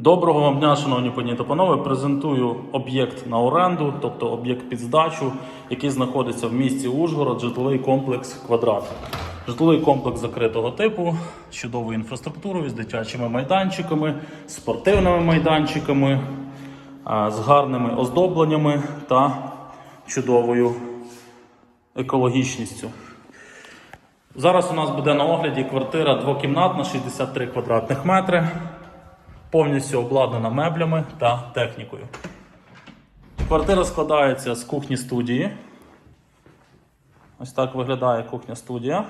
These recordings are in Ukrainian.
Доброго вам дня, шановні пані та панове. Презентую об'єкт на оренду, тобто об'єкт під здачу, який знаходиться в місті Ужгород, житловий комплекс Квадрат. Житловий комплекс закритого типу з чудовою інфраструктурою, з дитячими майданчиками, спортивними майданчиками, з гарними оздобленнями та чудовою екологічністю. Зараз у нас буде на огляді квартира двокімнатна, 63 квадратних метри, повністю обладнана меблями та технікою. Квартира складається з кухні студії. Ось так виглядає кухня студія.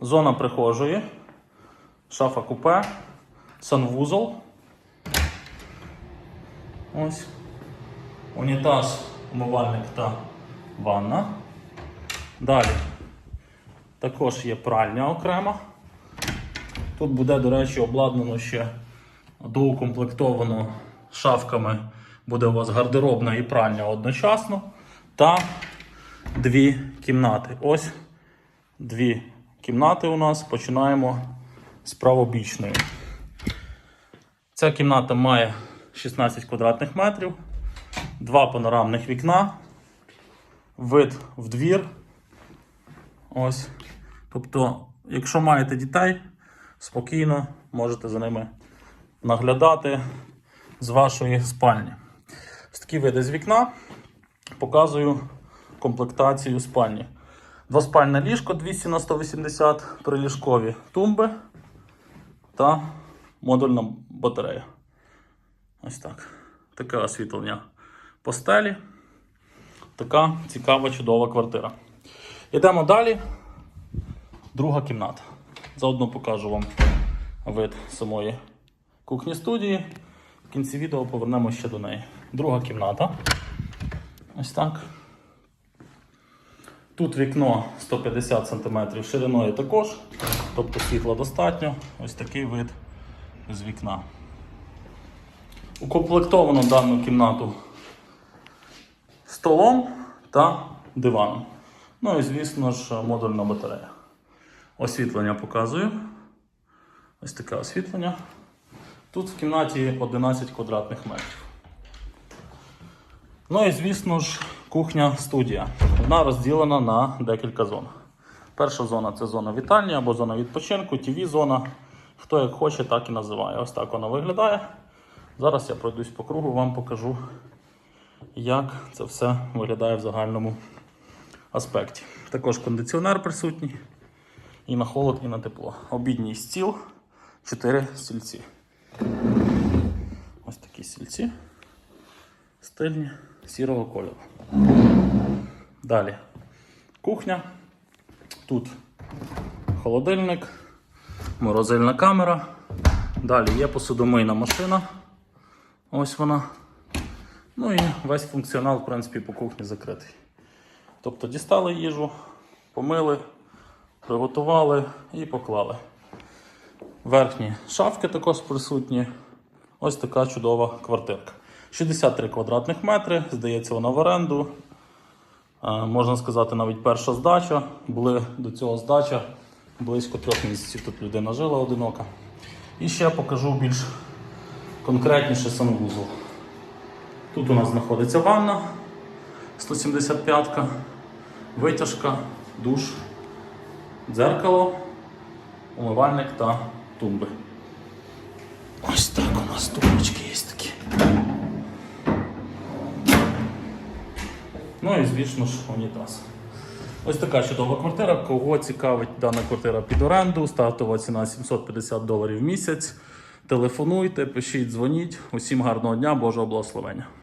Зона прихожої, шафа купе, санвузол. Ось. Унітаз, умивальник та ванна. Далі також є пральня окрема. Тут буде, до речі, обладнано ще доукомплектовано шафками. Буде у вас гардеробна і пральня одночасно. Та дві кімнати. Ось дві кімнати у нас. Починаємо з правобічної. Ця кімната має 16 квадратних метрів, два панорамних вікна, вид в двір. Ось. Тобто, якщо маєте дітей, спокійно можете за ними наглядати з вашої спальні. Ось такі види з вікна. Показую комплектацію спальні. Двоспальне ліжко 200 на 180 приліжкові тумби та модульна батарея. Ось так. Таке освітлення постелі. Така цікава, чудова квартира. Йдемо далі. Друга кімната. Заодно покажу вам вид самої кухні студії. В кінці відео повернемо ще до неї. Друга кімната. Ось так. Тут вікно 150 см шириною також, тобто світла достатньо. Ось такий вид з вікна. Укомплектовано дану кімнату столом та диваном. Ну і, звісно ж, модульна батарея. Освітлення показую. Ось таке освітлення. Тут в кімнаті 11 квадратних метрів. Ну і, звісно ж, кухня-студія. Вона розділена на декілька зон. Перша зона це зона вітальні або зона відпочинку, тв зона Хто як хоче, так і називає. Ось так вона виглядає. Зараз я пройдусь по кругу, вам покажу, як це все виглядає в загальному аспекті. Також кондиціонер присутній. І на холод, і на тепло. Обідній стіл, 4 стільці. Ось такі стільці. Стильні сірого кольору. Далі кухня. Тут холодильник, морозильна камера. Далі є посудомийна машина. Ось вона. Ну і весь функціонал, в принципі, по кухні закритий. Тобто дістали їжу, помили, приготували і поклали. Верхні шафки також присутні. Ось така чудова квартирка. 63 квадратних метри, здається, вона в оренду. Е, Можна сказати, навіть перша здача. Були до цього здача. Близько трьох місяців тут людина жила одинока. І ще покажу більш конкретніше санвузол. Тут у нас знаходиться ванна 175-ка, витяжка, душ, дзеркало, умивальник та тумби. Ось так у нас тумбочки є такі. Ну і звісно ж унітаз. Ось така чудова квартира. Кого цікавить дана квартира під оренду, стартова ціна 750 доларів в місяць. Телефонуйте, пишіть, дзвоніть. Усім гарного дня, Божого благословення.